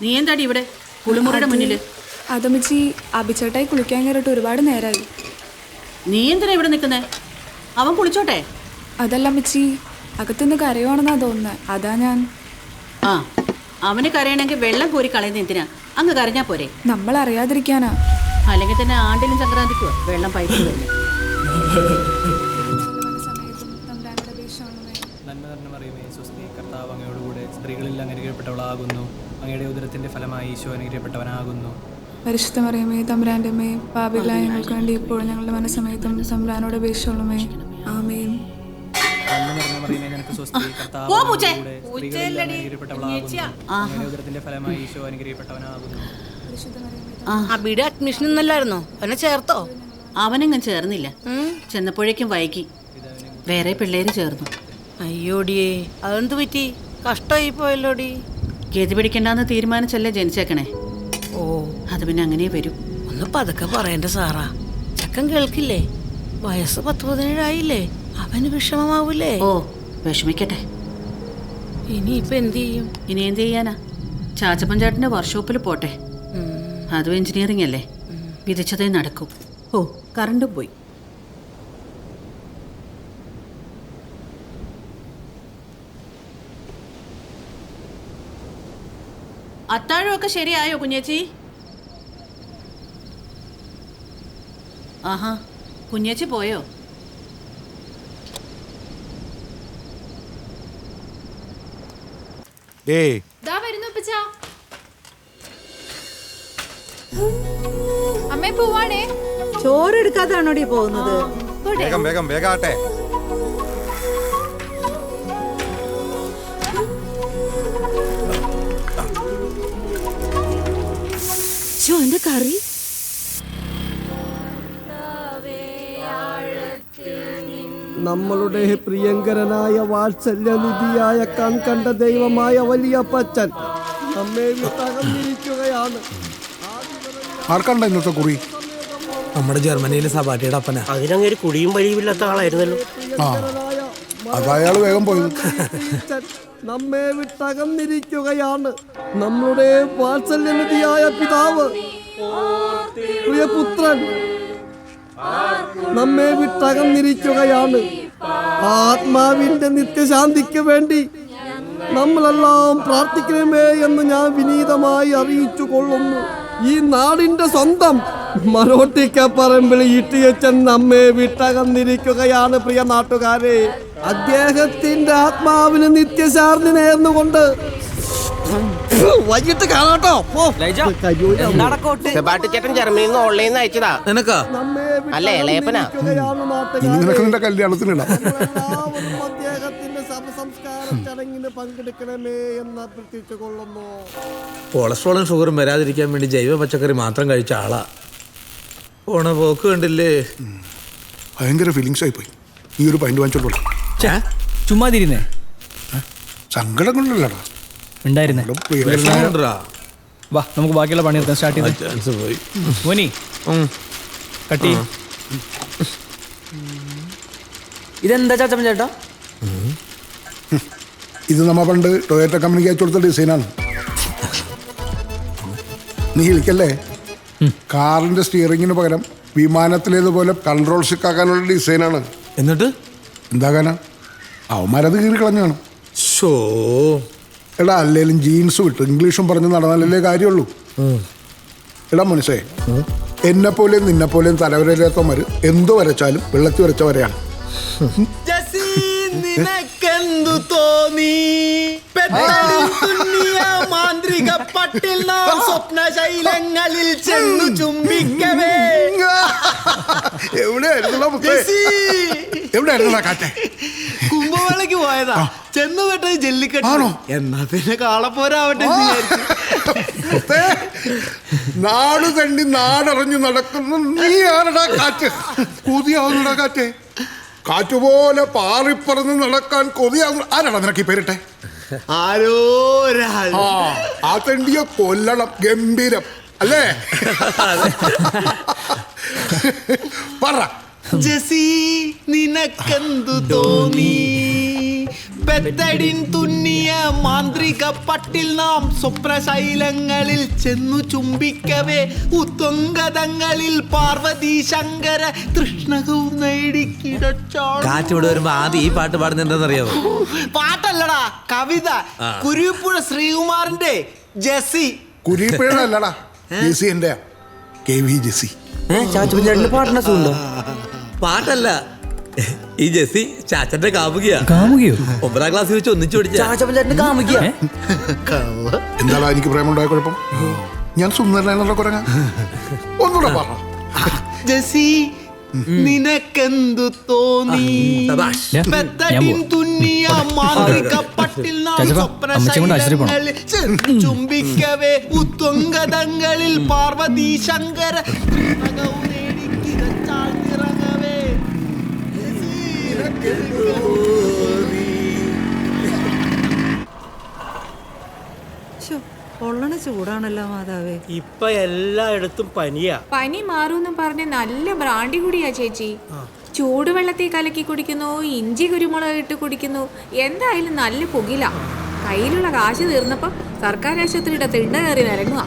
നീ എന്താടി ഇവിടെ? കുളിമുറിയുടെ മുന്നിൽ അതമ്മച്ചി അഭിച്ചേട്ടായി കുളിക്കാൻ കയറിയിട്ട് ഒരുപാട് നേരമായി നീ എന്തിനാ ഇവിടെ നിൽക്കുന്നേ? അവൻ കുളിച്ചോട്ടെ? അതല്ല അമ്മച്ചി അകത്തുനിന്ന് കരയുവാണെന്നാ തോന്നുന്നത് അതാ ഞാൻ. ആ അവന് കരയണമെങ്കിൽ വെള്ളം കോരി കളയുന്ന എന്തിനാ? അങ്ങ് കരഞ്ഞാ പോരെ. നമ്മൾ അറിയാതിരിക്കാനാ അല്ലെങ്കിൽ തന്നെ ആണ്ടിലും സംക്രാന്തിക്കോ വെള്ളം പൈപ്പ് തന്നെ നന്മ നിറഞ്ഞ മറിയമേ സ്വസ്തി കർത്താവ് അങ്ങയോടുകൂടെ സ്ത്രീകളിൽ അനുഗ്രഹിക്കപ്പെട്ടവളാകുന്നു അങ്ങയുടെ ഉദരത്തിന്റെ ഫലമായി ഈശോ അനുഗ്രഹപ്പെട്ടവനാകുന്നു. പരിശുദ്ധ മറിയമേ തമ്പുരാന്റെ അമ്മേ പാപികളായ ഞങ്ങൾക്ക് വേണ്ടി ഇപ്പോൾ ഞങ്ങളുടെ മനസ്സമയത്തും തമ്പുരാനോട് അപേക്ഷയുള്ളമേ ആമേൻ. അബിയുടെ അഡ്മിഷൻ അവനെ ചേർത്തോ? അവനെങ്ങും ചേർന്നില്ല. ചെന്നപ്പോഴേക്കും വൈകി. വേറെ പിള്ളേര് ചേർന്നു. അയ്യോടിയേ. അതെന്ത് പറ്റി? കഷ്ടമായി പോയല്ലോടി. ഗതി പിടിക്കണ്ടെന്ന് തീരുമാനിച്ചല്ലേ ജനിച്ചേക്കണേ? ഓ. അത് പിന്നെ അങ്ങനെ വരും. ഒന്ന് പതുക്കെ പറയണ്ട സാറാ. ചക്കൻ കേൾക്കില്ലേ? വയസ്സ് പത്ത് പതിനേഴായില്ലേ? അവന് വിഷമമാവൂലേ? ഓ വിഷമിക്കട്ടെ. ഇനിയിപ്പൊ എന്ത് ചെയ്യും? ഇനി എന്ത് ചെയ്യാനാ? ചാച്ചപ്പഞ്ചാട്ടിന്റെ വർക്ക്ഷോപ്പിൽ പോട്ടെ. അതും എഞ്ചിനീയറിംഗ് അല്ലേ? വിധിച്ചതേ നടക്കും. ഓ. കറണ്ടും പോയി. അത്താഴമൊക്കെ ശരിയായോ കുഞ്ഞേച്ചി? ആഹാ കുഞ്ഞേച്ചി പോയോ? ഏയ് അമ്മേ പോവാണേ. ചോറെടുക്കാതാണോടി പോകുന്നത്? വേഗം വേഗം വേഗാട്ടെ. എന്റെ കറി? നമ്മളുടെ പ്രിയങ്കരനായ വാത്സല്യനിധിയായ കൺകണ്ട ദൈവമായ വലിയ പച്ചൻ നമ്മെ വിട്ടകന്നിരിക്കുകയാണ്. ആർക്കണ്ട ഇന്നത്തെ കുറി? നമ്മുടെ ജർമ്മനിയിലെ സബാട്ടിയുടെ അപ്പന. അതിനങ്ങനെ കുടിയും വലിയുമില്ലാത്ത ആളായിരുന്നല്ലോ. ആ. അതയാൾ വേഗം പോയി നമ്മെ വിട്ടകന്നിരിക്കുകയാണ്. നമ്മുടെ വാത്സല്യനിധിയായ പിതാവ് പ്രിയപുത്രൻ നമ്മെ വിട്ടകന്നിരിക്കുകയാണ്. ആത്മാവിന്റെ നിത്യശാന്തിക്ക് വേണ്ടി നമ്മളെല്ലാം പ്രാർത്ഥിക്കണമേ എന്ന് ഞാൻ വിനീതമായി അറിയിച്ചു കൊള്ളുന്നു. ഈ നാടിന്റെ സ്വന്തം മരോട്ടിക്കപ്പറമ്പിൽ ഇട്ടിയച്ചൻ നമ്മെ വിട്ടകന്നിരിക്കുകയാണ് പ്രിയ നാട്ടുകാരെ. അദ്ദേഹത്തിന്റെ ആത്മാവിന് നിത്യശാന്തി നേർന്നുകൊണ്ട് വൈകിട്ട് കാണാട്ടോ പോ. സെബാട്ടിച്ചേട്ടൻ ജർമ്മനിയിൽ നിന്ന് ഓൺലൈനിൽ അയച്ചതാ. നിനക്കാ? അല്ലേ, ഇളയപ്പനാ? നിനക്ക് നിന്റെ കല്യാണത്തിനിടാം കൊളസ്ട്രോളും ഷുഗറും വരാതിരിക്കാൻ വേണ്ടി ജൈവ പച്ചക്കറി മാത്രം കഴിച്ച ആളാ. പോണ പോക്ക് കണ്ടില്ലേ? ഭയങ്കര ഫീലിങ്സ് ആയി പോയി. ഈ ഒരു പൈന്റ് വാങ്ങിച്ചോളൂ ചുമ്മാതിരുന്നേ. സങ്കടം കൊണ്ടല്ലടാ ഉണ്ടായിരുന്നേ. വാ നമുക്ക് ബാക്കിയുള്ള പണി നിർത്താൻ സ്റ്റാർട്ട് ചെയ്ത്. മോനി. കട്ടി ഇതെന്താ ചാച്ചമ്മ ചേട്ടാ? ഇത് നമ്മ പണ്ട് ടൊയോറ്റ കമ്പനിക്ക് അയച്ചു കൊടുത്ത ഡിസൈനാണ്. നീ ഇരിക്കല്ലേ കാറിന്റെ സ്റ്റിയറിങ്ങിന് പകരം വിമാനത്തിലേതുപോലെ കൺട്രോൾ ഷിക്കാക്കാനുള്ള ഡിസൈനാണ്. എന്നിട്ട്? എന്താകാനാ അവന്മാരത് കീറി കളഞ്ഞാണ് ഷോ എടാ അല്ലേലും ജീൻസും ഇട്ട് ഇംഗ്ലീഷും പറഞ്ഞ് നടന്നാലല്ലേ കാര്യമുള്ളൂ. എടാ മനുഷ്യേ എന്നെ പോലെയും നിന്നെ പോലെയും തലവരയില്ലാത്തവന്മാര് എന്ത് വരച്ചാലും വെള്ളത്തിൽ വരച്ച വരെയാണ് നിനക്കെന്തു തോന്നി? മാന്ത്രിക പട്ടിൽ നാം സ്വപ്ന ശൈലങ്ങളിൽ ചെന്നു ചുംബിക്കവേ. എവിടെയായിരുന്നടാ മുത്തേ? എവിടെയായിരുന്നടാ കാറ്റേ? കുംഭമേളയ്ക്ക് പോയതാ. ചെന്ന് പെട്ടത് ജെല്ലിക്കെട്ടാണോ എന്നാ പിന്നെ കാളപ്പോരാവട്ടെ. നാട് തണ്ടി നാടറിഞ്ഞു നടക്കുന്നു. നീ ആരടാ കാറ്റ്? കൊതിയാവുന്നടാ കാറ്റ്. കാറ്റുപോലെ പാറിപ്പറന്ന് നടക്കാൻ കൊതിയാവുന്ന. ആരാടാ നിനക്ക് പേരിട്ടെ? ആരോ ഒരാൾ. ആ തെണ്ടിയെ കൊല്ലണം. ഗംഭീരം. അല്ലേ? പറ. ജസി നിനക്കെന്തു തോന്നി? പെത്തടിൻ തുന്നിയ മാന്ത്രിക പട്ടിൽ നാം സ്വപ്നശൈലങ്ങളിൽ ചെന്നു ചുംബിക്കവേ. ഉത്വങ്കതങ്ങളിൽ പാർവതി ശങ്കര തൃഷ്ണകവും നേടിക്കിടച്ചാൾ കാറ്റോട് വരുമ്പോ ആദ്യം ഈ പാട്ട് എന്താണെന്നറിയാമോ പാട്ടല്ലടാ കവിത. കുരുപ്പുഴ ശ്രീകുമാറിന്റെ ജസി. കുരിപ്പഴല്ലടാ ജസി എന്റെ കെ വി ജെസി. ചാച്ചു ചേട്ടന് പാട്ടിന് അസുഖമുണ്ടോ പാട്ടല്ല. ഈ ജെസ്സി ചാച്ചന്റെ കാമുകിയാ. കാമുകിയോ? ഒമ്പതാം ക്ലാസ് വെച്ച് ഒന്നിച്ചു കാമിക്കുക എന്താടാ എനിക്ക് പ്രേമുണ്ടായ കുഴപ്പം? ഞാൻ സുന്ദരനാണെന്നുള്ള കുറങ്ങ ഒന്നുകൂടെ പറ. ജെസി നിനക്കെന്തു തോന്നി. തുന്നിയ പട്ടിൽ നാം ചുംബിക്കവേ. ഉത്വങ്കതങ്ങളിൽ പാർവതി ശങ്കര. പൊള്ളണ ചൂടാണല്ലോ മാതാവേ. ഇപ്പൊ എല്ലായിടത്തും പനിയാ. പനി മാറൂന്ന് പറഞ്ഞ് നല്ല ബ്രാണ്ടി കുടിയാ ചേച്ചി. ചൂടുവെള്ളത്തിൽ കലക്കി കുടിക്കുന്നു ഇഞ്ചി കുരുമുളക് ഇട്ട് കുടിക്കുന്നു എന്തായാലും നല്ല പുകില. കയ്യിലുള്ള കാശ് തീർന്നപ്പോ സർക്കാർ ആശുപത്രിയുടെ തിണ്ട കയറി നിരങ്ങുക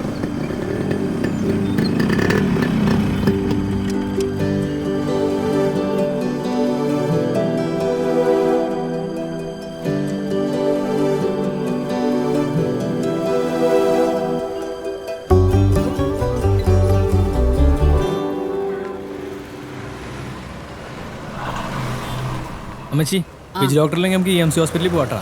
അമ്മച്ചി വിജി ഡോക്ടറില്ലെങ്കിൽ നമുക്ക് ഇ എം സി ഹോസ്പിറ്റലിൽ പോകട്ടാ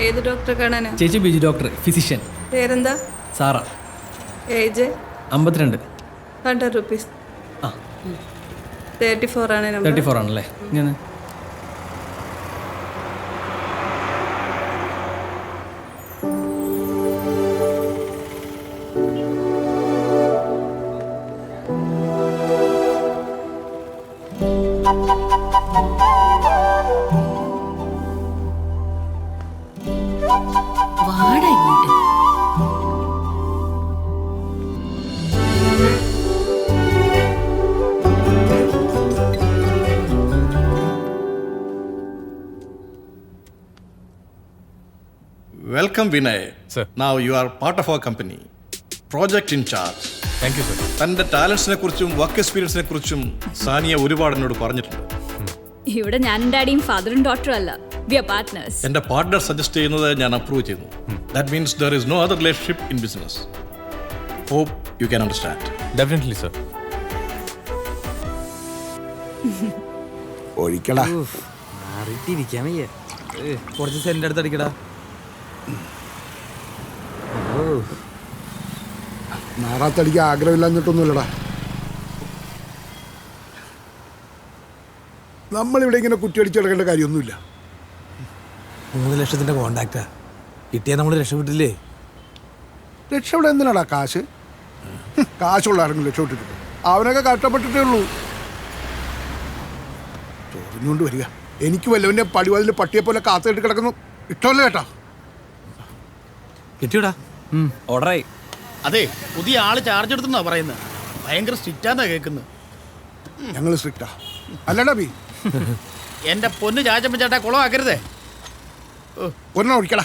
ഏത് ഡോക്ടറെ കാണാനാ? ചേച്ചി ബിജു ഡോക്ടർ ഫിസിഷ്യൻ. പേരെന്താ? സാറ. ഏജ്? അമ്പത്തിരണ്ട്. Hundred rupees. ആ. തേർട്ടി ഫോർ ആണ് തേർട്ടി ഫോർ ആണല്ലേ ഞാൻ welcome Vinay sir now you are part of our company project in charge thank you sir തന്റെ ടാലൻസിനെ കുറിച്ചും വർക്ക് എക്സ്പീരിയൻസിനെ കുറിച്ചും സാനിയ ഒരുപാട് എന്നോട് പറഞ്ഞിട്ടുണ്ട്. ഇവിടെ ഞാൻ ഡാഡിയും ഫാദറും ഡോക്ടറും അല്ല. വി ആർ പാർട്ട്നേഴ്സ് എന്റെ പാർട്ണർ സജസ്റ്റ് ചെയ്യുന്നത് ഞാൻ അപ്രൂവ് ചെയ്യുന്നു. That means there is no other relationship in business hope you can understand definitely sir ഒഴിക്കടാ. മാറിയിട്ടിരിക്കാൻ വയ്യ. കുറച്ച് സെന്റ് അടുത്ത് അടിക്കടാ നാറാത്തടിക്ക് ആഗ്രഹമില്ലാഞ്ഞിട്ടൊന്നുമില്ലടാ. നമ്മളിവിടെ ഇങ്ങനെ കുറ്റിയടിച്ച് കിടക്കേണ്ട കാര്യമൊന്നുമില്ല. മൂന്ന് ലക്ഷത്തിന്റെ കോണ്ടാക്റ്റാ. കിട്ടിയാൽ നമ്മൾ രക്ഷപ്പെട്ടില്ലേ? രക്ഷപ്പെടെ എന്തിനാടാ കാശ്? കാശുള്ള ആരെങ്കിലും രക്ഷപ്പെട്ടിട്ടുണ്ട്? അവനൊക്കെ കഷ്ടപ്പെട്ടിട്ടേ ഉള്ളൂ. ചോദിഞ്ഞുകൊണ്ട് വരിക. എനിക്ക് വല്ലവന്റെ പടിവാതിൽ പട്ടിയെ പോലെ കാത്തിട്ട് കിടക്കുന്നു. ഇഷ്ടമല്ല കേട്ടാ. കിട്ടിയോടാ? ഓർഡറായി. അതെ പുതിയ ആൾ ചാർജ് എടുത്തെന്നാ പറയുന്നത് ഭയങ്കര സ്ട്രിക്റ്റാന്നാ കേൾക്കുന്നത് ഞങ്ങൾ സ്ട്രിക്റ്റാ അല്ലടാ ബി. എന്റെ പൊന്ന് ചാച്ചപ്പൻ ചേട്ടാ കുളമാക്കരുതേ. ഒരെണ്ണം ഒഴിക്കടാ.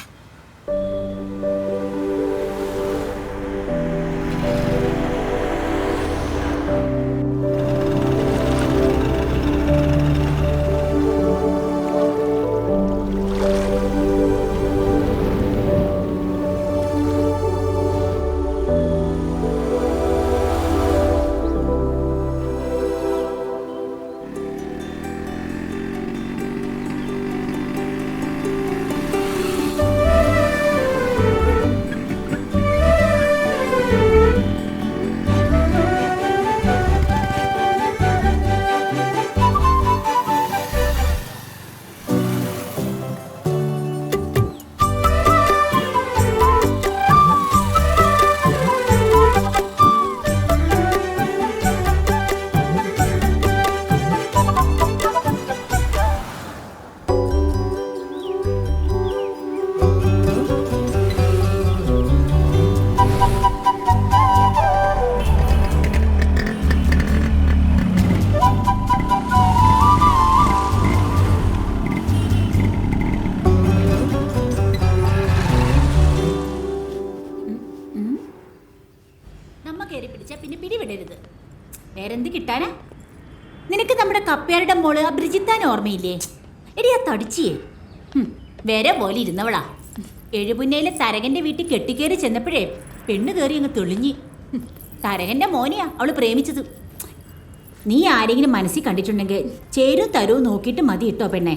എന്ത് കിട്ടാനാ? നിനക്ക് നമ്മുടെ കപ്പയാരുടെ മോൾ ആ ബ്രിജിത്താൻ ഓർമ്മയില്ലേ? എടി ആ തടിച്ചിയേ. വേറെ പോലെ ഇരുന്നവളാ. എഴുപുന്നയിലെ തരകന്റെ വീട്ടിൽ കെട്ടിക്കേറി ചെന്നപ്പോഴേ പെണ്ണ് കയറി അങ്ങ് തെളിഞ്ഞി. തരകന്റെ മോനെയാ അവൾ പ്രേമിച്ചത്. നീ ആരെങ്കിലും മനസ്സിൽ കണ്ടിട്ടുണ്ടെങ്കിൽ ചേരും തരവും നോക്കിയിട്ട് മതി ഇട്ടോ പെണ്ണെ.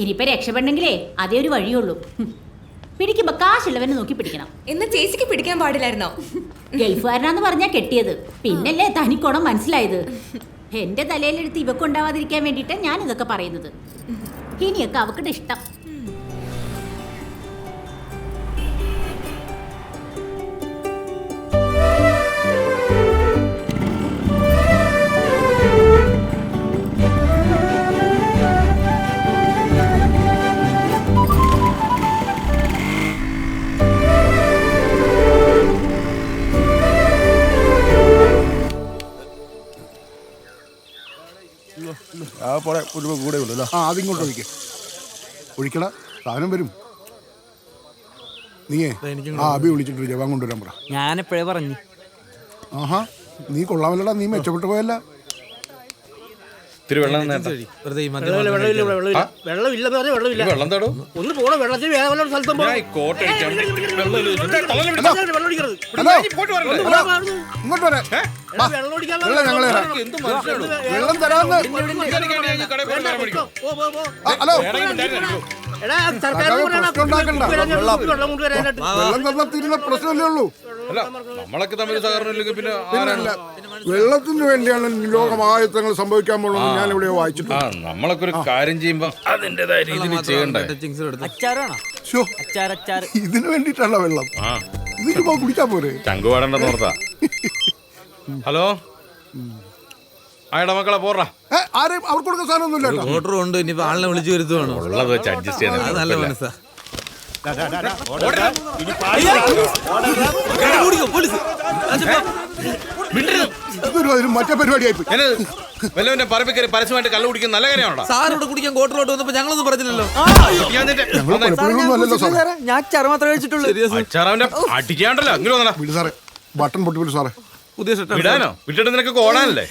ഇനിയിപ്പോ രക്ഷപ്പെടണമെങ്കിലേ അതേ ഒരു വഴിയുള്ളൂ. പിടിക്കുമ്പോൾ പിടിക്കുമ്പോ കാശുള്ളവനെ നോക്കി പിടിക്കണം. എന്ന് ചേച്ചിക്ക് പിടിക്കാൻ പാടില്ലായിരുന്നോ? ഗൾഫുകാരനാന്ന് പറഞ്ഞാ കെട്ടിയത്. പിന്നല്ലേ തനിക്കോണം മനസ്സിലായത്. എന്റെ തലയിലെടുത്ത് ഇവക്കുണ്ടാവാതിരിക്കാൻ വേണ്ടിയിട്ടാണ് ഞാൻ ഇതൊക്കെ പറയുന്നത്. ഇനിയൊക്കെ അവക്കിട്ട് ഇഷ്ടം. ആ പോടെ ഒരു കൂടെ ഉള്ളൂ ആ അതിങ്ങോട്ട് ഒഴിക്കേ. ഒഴിക്കട സാധനം വരും. നീയേ ആ അബി വിളിച്ചിട്ട് ജവാൻ കൊണ്ടുവരാൻ പറ. ഞാനെപ്പോഴേ പറഞ്ഞു. ആഹാ നീ കൊള്ളാമല്ലടാ നീ മെച്ചപ്പെട്ടു പോയല്ല. ഇത്തിരി വെള്ളം നേരത്തെ വെറുതെ ഈ വെള്ളമില്ല വെള്ളമില്ല വെള്ളമില്ല വെള്ളമില്ലെന്ന് പറഞ്ഞാൽ വെള്ളമില്ല വെള്ളം തടോ? ഒന്ന് പോണോ? വെള്ളത്തിൽ വേറെ വല്ല സ്ഥലത്തും വെള്ളം തരാന്ന് ഹലോ പ്രശ്നമല്ലേ ഉള്ളൂ. നമ്മളൊക്കെ തമ്മിൽ സഹകരണം ഇല്ലെങ്കിൽ പിന്നെ വെള്ളത്തിന് വേണ്ടിയാണ് ലോകമായത്തങ്ങൾ സംഭവിക്കാൻ പോകുന്നത് ഞാൻ ഇവിടെ ആ വായിച്ചിട്ടുണ്ട്. നമ്മളൊക്കെ ഒരു കാര്യം ചെയ്യുമ്പോ അതിന്റേതായ രീതിയിൽ ചെയ്യണ്ടേ? അച്ചാറാണോ? ശ്ശോ, അച്ചാർ അച്ചാർ ഇതിന് വെള്ളം. ആ. ഇതിന് പോ കുടിക്കാൻ പോരെ? ചങ്കു പാടണ്ടെന്ന് ഓർത്താ. ഹലോ? ആയടാ മക്കളെ പോറാ ഏ, ആരെയും അവർക്ക് കൊടുക്കുന്ന സാധനമൊന്നുമില്ല കേട്ടോ. ഓർഡർ ഉണ്ട് ഇനി ആളിനെ വിളിച്ചു വരുത്തുവാണോ. ഉള്ളത് വെച്ച് അഡ്ജസ്റ്റ് അത് നല്ല മനസ്സാ. മറ്റേ പരിപാടിയായി വല്ലവന്റെ പറമ്പിക്കറി പരസ്യമായിട്ട് കള്ളു കുടിക്കുന്ന നല്ല കാര്യമാണോ സാറിവിടെ കുടിക്കാൻ കോട്ടറോട്ട് വന്നപ്പോ ഞങ്ങളൊന്നും പറഞ്ഞില്ലല്ലോ ഞാൻ ചറ മാത്രമേ കഴിച്ചിട്ടുള്ളൂ അടിക്കാണ്ടല്ലോ അങ്ങനെ ബട്ടൺ പൊട്ടി വിട് സാറേ പുതിയ വിടാനോ വിട്ടിട്ട് നിനക്ക് കോടാനല്ലേ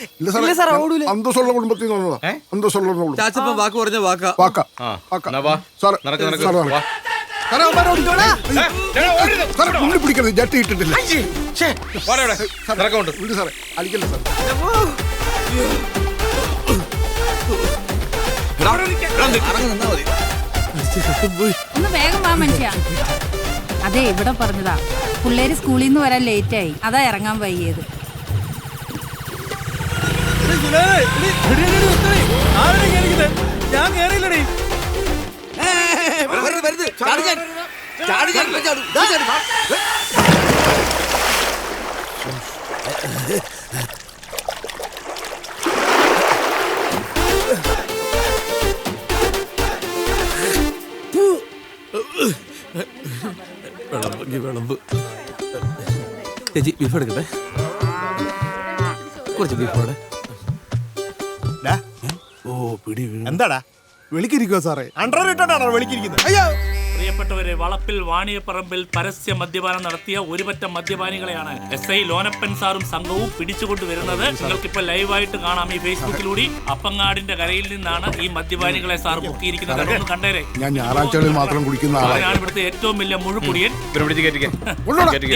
അന്തസ്സുള്ള കുടുംബത്തിൽ നിന്ന് അന്തസ്സുള്ള വാക്ക് പറഞ്ഞ വാക്കാ വാക്കാ വാക്ക നടക്ക് നടക്ക് പിടിക്കരുത്. ജട്ടി ഇട്ടിട്ടില്ല. ഛേ, വാടാ ഇവിടെ. വിട് സാറേ. അടിക്കല്ലേ സാറേ? ഒന്ന് വേഗം വാ മനുഷ്യ. അതെ ഇവിടെ പറഞ്ഞതാ. പിള്ളേര് സ്കൂളിൽ നിന്ന് വരാൻ ലേറ്റ് ആയി. അതാ ഇറങ്ങാൻ വൈകിയത്. ഞാൻ കേറിയില്ലടി വിളമ്പ് വിളമ്പ്. ചേച്ചി ബീഫ് എടുക്കട്ടെ? കുറച്ച് ബീഫ് അവിടെ. ഓ പിടി. എന്താടാ? വിളിക്കിരിക്കുവോ സാറേ. അണ്ടർ ഇട്ടാണോ വിളിക്കിരിക്കുന്നത് അയ്യോ. പ്രിയപ്പെട്ടവരെ വളപ്പിൽ വാണിയപ്പറമ്പിൽ പരസ്യ മദ്യപാനം നടത്തിയ ഒരുപറ്റം മദ്യപാനികളെയാണ് എസ് ഐ ലോനപ്പൻ സാറും സംഘവും പിടിച്ചുകൊണ്ട് വരുന്നത് നിങ്ങൾക്കിപ്പോ ലൈവായിട്ട് കാണാം ഈ ഫേസ്ബുക്കിലൂടെ. അപ്പങ്ങാടിന്റെ കരയിൽ നിന്നാണ് ഈ മദ്യപാനികളെ സാർ മുക്കിയിരിക്കുന്നത്. അതൊന്ന് കണ്ടേരെ. ഞാൻ ഞായറാഴ്ചകളിൽ മാത്രം കുടിക്കുന്ന ആളാണ് ഇവിടുത്തെ ഏറ്റവും വലിയ മുഴുക്കുടിയൻ.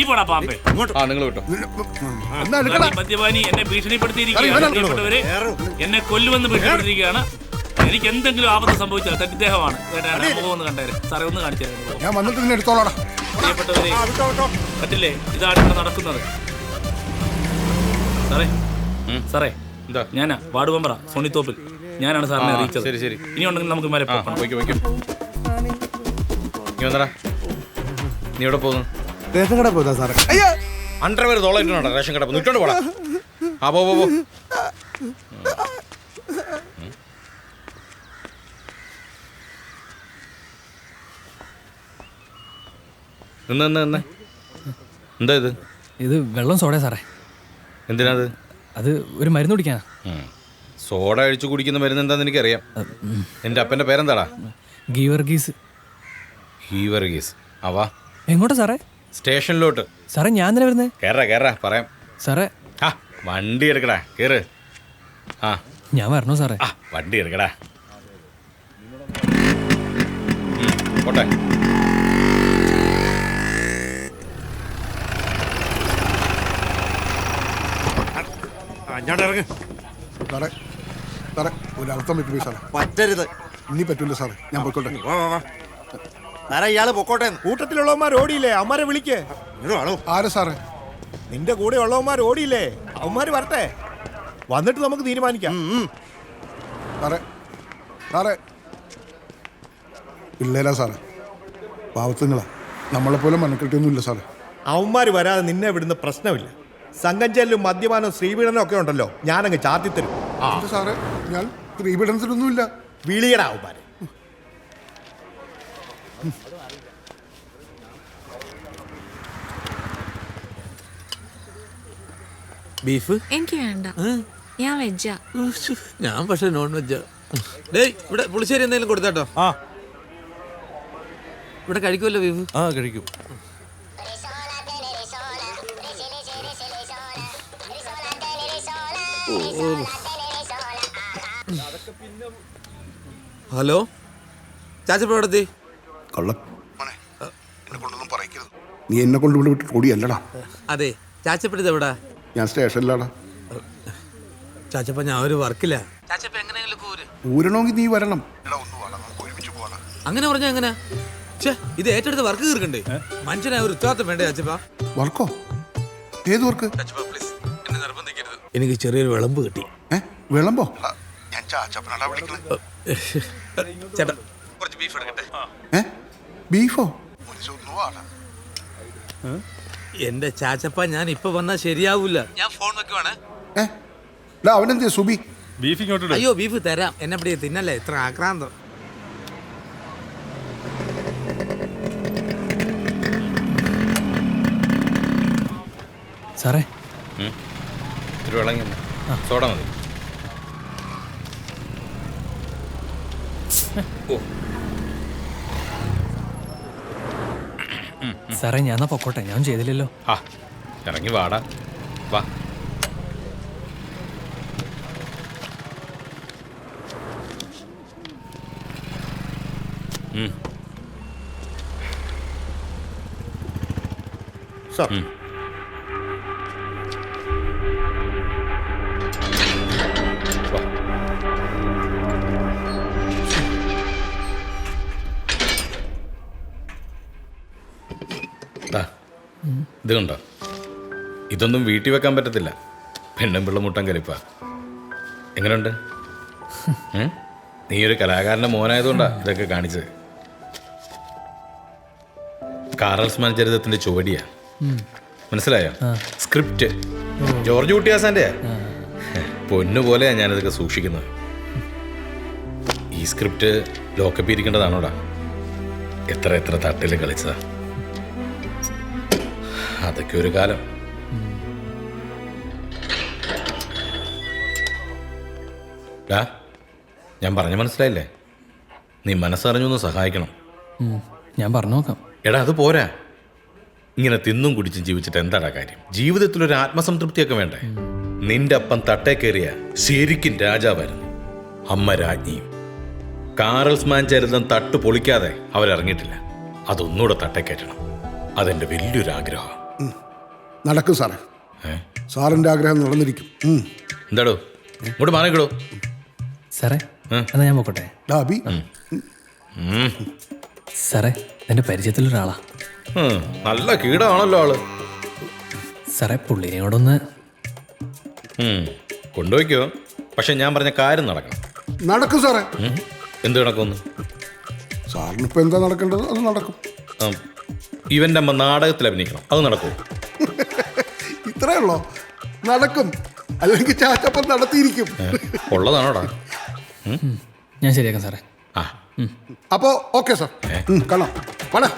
പോടാ പാമ്പേ ആ നിങ്ങൾ വിട്ടോ. എന്നാ മദ്യപാനി എന്നെ ഭീഷണിപ്പെടുത്തിയിരിക്കുകയാണ്. പ്രിയപ്പെട്ടവരെ എന്നെ കൊല്ലുമെന്ന് ഭീഷണിപ്പെടുത്തിയിരിക്കുകയാണ്. എനിക്ക് എന്തെങ്കിലും ആപത്ത് സംഭവിച്ചാൽ തെറ്റിദ്ദേഹമാണ് മുഖം ഒന്ന് കണ്ടേരെ. സാറേ ഒന്ന് കാണിച്ചു തരാം ഞാൻ വന്നിട്ട് നിന്നെ എടുത്തോളാടാ. പ്രിയപ്പെട്ടവരെ പറ്റില്ലേ? ഇതാണ് ഇവിടെ നടക്കുന്നത്. സാറേ സാറേ എന്താ? ഞാനാ വാർഡ് മെമ്പറ സോണിത്തോപ്പിൽ. ഞാനാണ് സാറിനെ അറിയിച്ചത്. ശരി, ശരി. ഇനി ഉണ്ടെങ്കിൽ നമുക്ക് വയ്ക്കും നീ വന്നടാ. നീ എവിടെ പോകുന്നു? റേഷൻ കട പോയതാ സാറേ. അണ്ടർവെയർ റേഷൻ കട നിട്ടോണ്ട് പോടാ. ആ പോ പോ, നിന്ന് നിന്ന് നിന്ന്. എന്താ ഇത്? ഇത് വെള്ളം സോഡ സാറേ. എന്തിനാ അത് ഒരു മരുന്ന് കുടിക്കാനാ. സോഡ അഴിച്ചു കുടിക്കുന്ന മരുന്ന് എന്താന്ന് എനിക്കറിയാം. എന്റെ അപ്പന്റെ പേരെന്താടാ? ഗീവർഗീസ്. ഗീവർഗീസ്. അവാ? എങ്ങോട്ടാ സാറേ? സ്റ്റേഷനിലോട്ട്. സാറേ ഞാൻ തന്നെ വരുന്നത് കേറാ കേറാ പറയാം. സാറേ. ആ വണ്ടി എടുക്കടാ കേറ്. ആ. ഞാൻ വരണോ സാറേ? ആ വണ്ടി എടുക്കടാ. പോട്ടെ. ഞാൻ ഇറങ്ങ്. സാറേ സാറേ ഒരർത്ഥം പറ്റില്ല സാറേ. പറ്റരുത്. ഇനി പറ്റൂല സാറേ. ഞാൻ പോയിക്കോട്ടെ. സാറേ ഇയാൾ പൊക്കോട്ടെ. കൂട്ടത്തിലുള്ളവന്മാർ ഓടിയില്ലേ? അവന്മാരെ വിളിക്കേ. ആരാ സാറേ? നിന്റെ കൂടെ ഉള്ളവന്മാർ ഓടിയില്ലേ? അവന്മാര് വരട്ടെ. വന്നിട്ട് നമുക്ക് തീരുമാനിക്കാം. സാറേ സാറേ. പിള്ളേരാ സാറേ. പാവത്തുങ്ങളാ. നമ്മളെപ്പോലെ മനക്കെട്ടിയൊന്നുമില്ല സാറേ. അവന്മാര് വരാതെ നിന്നെ വിടുന്ന പ്രശ്നമില്ല. സംഘം ചെല്ലും മദ്യപാനം ശ്രീപീഡനം ഒക്കെ ഉണ്ടല്ലോ. ഞാനങ്ങ് ചാർത്തി തരും. സാറേ? ഞാൻ സ്ത്രീപീഡനത്തിലൊന്നുമില്ല വിളിയടാ അവന്മാരെ ബീഫ്? എനിക്ക് വേണ്ട. ഞാൻ വെജാ ഞാൻ പക്ഷെ നോൺ വെജ് ഡേയ് ഇവിടെ പുളിശ്ശേരി എന്തെങ്കിലും കൊടുത്താട്ടോ. ആ. ഇവിടെ കഴിക്കുമല്ലോ ബീഫ്? ആ കഴിക്കും. ഹലോ? ചാച്ചപ്പ എവിടെ എത്തി കള്ളം. നീ എന്നെ കൊണ്ട് ഇവിടെ വിട്ടിട്ട് ഓടിയല്ലടാ. അതെ ചാച്ചപ്പടി എവിടാ ഞാൻ സ്റ്റേഷനിലാടാ. ചാച്ചപ്പ ഞാൻ ഒരു വർക്കില്ല ചാച്ചപ്പ എങ്ങനെയെങ്കിലും ഊരണമെങ്കിൽ നീ വരണം. അങ്ങനെ പറഞ്ഞാ എങ്ങനെ? ഛേ ഇത് ഏറ്റെടുത്ത് വർക്ക് തീർക്കണ്ടേ? മനുഷ്യനായ ഒരു ഉത്തരവാദിത്തം വേണ്ടേ ചാച്ചപ്പ വർക്കോ ഏത് വർക്ക് എനിക്ക് ചെറിയൊരു വിളമ്പ് കിട്ടി. ഏ? വിളമ്പോ? ഞാൻ ചാച്ചപ്പനാടാ വിളിക്കുന്നത് ചേട്ടാ. കുറച്ച് ബീഫ് എടുക്കട്ടെ? ഏ? ബീഫോ? എന്റെ ചാച്ചപ്പ ഞാൻ ഇപ്പൊ വന്നാ ശരിയാവൂല. ഞാൻ ഫോൺ വെക്കുവാണ്. ഏ? ഡാ അവനെന്തിയാ സുബി? ബീഫ് ഇങ്ങോട്ട് അയ്യോ ബീഫ് തരാം. എന്നെ പിടിയെ തിന്നല്ലേ? ഇത്ര ആക്രാന്തം. സാറേ ഒരു വിളങ്ങി സോഡ മതി. ഓ. സാറേ ഞാൻ പൊക്കോട്ടെ. ഞാൻ ചെയ്തില്ലല്ലോ. ആ ഇറങ്ങി വാടാ. വാ. ഉം. സാർ ഇത് കണ്ടോ? ഇതൊന്നും വീട്ടിൽ വെക്കാൻ പറ്റത്തില്ല. പെണ്ണും പിള്ള മുട്ടം കലിപ്പ. എങ്ങനെയുണ്ട്? നീ ഒരു കലാകാരന്റെ മോനായതുകൊണ്ടാ ഇതൊക്കെ കാണിച്ചത്. കാറൽസ് ചരിതത്തിന്റെ ചുവടിയാ. മനസ്സിലായോ? സ്ക്രിപ്റ്റ്. ജോർജ് കുട്ടിയാസാന്റെ പൊന്നു പോലെയാ ഞാനിതൊക്കെ സൂക്ഷിക്കുന്നത്. ഈ സ്ക്രിപ്റ്റ് ലോക്കപ്പിരിക്കേണ്ടതാണോടാ എത്ര എത്ര തട്ടിൽ കളിച്ചതാ. അതൊക്കെ ഒരു കാലം. ഡാ ഞാൻ പറഞ്ഞ മനസ്സിലായില്ലേ? നീ മനസ്സറിഞ്ഞു ഒന്ന് സഹായിക്കണം ഞാൻ പറഞ്ഞു നോക്കാം. എടാ അത് പോരാ. ഇങ്ങനെ തിന്നും കുടിച്ചും ജീവിച്ചിട്ട് എന്താടാ കാര്യം? ജീവിതത്തിൽ ഒരു ആത്മസംതൃപ്തിയൊക്കെ വേണ്ടേ? നിന്റെ അപ്പം തട്ടേ കയറിയ ശരിക്കും രാജാവായിരുന്നു. അമ്മ രാജ്ഞിയും. കാറൽസ്മാൻ ചരിതം തട്ട് പൊളിക്കാതെ അവരിറങ്ങിയിട്ടില്ല. അതൊന്നുകൂടെ തട്ടേ കയറ്റണം. അതെന്റെ വലിയൊരു ആഗ്രഹം നടക്കും സാറേ. സാറിന്റെ ആഗ്രഹം നടന്നിരിക്കും. എന്താടോ? ഇങ്ങോട്ട് മാറിക്കടോ. സാറേ എന്നാ ഞാൻ നോക്കട്ടെ ഡാ സാറേ എന്റെ പരിചയത്തിലൊരാളാ. നല്ല കീടാണല്ലോ ആൾ. സാറേ പുള്ളിനെ കൂടെ ഒന്ന് ഉം, കൊണ്ടുപോയിക്കോ. പക്ഷെ ഞാൻ പറഞ്ഞ കാര്യം നടക്കണം. നടക്കും സാറേ. എന്ത് നടക്കുമെന്ന്? സാറിനിപ്പോ ഇപ്പൊ എന്താ നടക്കേണ്ടത്? അത് നടക്കും. ഇവന്റെ അമ്മ നാടകത്തിൽ അഭിനയിക്കണം. അത് നടക്കുമോ ഉള്ളോ നടക്കും. അല്ലെങ്കിൽ ചാച്ചപ്പം നടത്തിയിരിക്കും. ഉള്ളതാണോടാ? ഞാൻ ശരിയാക്കാം സാറേ. അപ്പോ ഓക്കെ സാർ. കാണാം. പടാ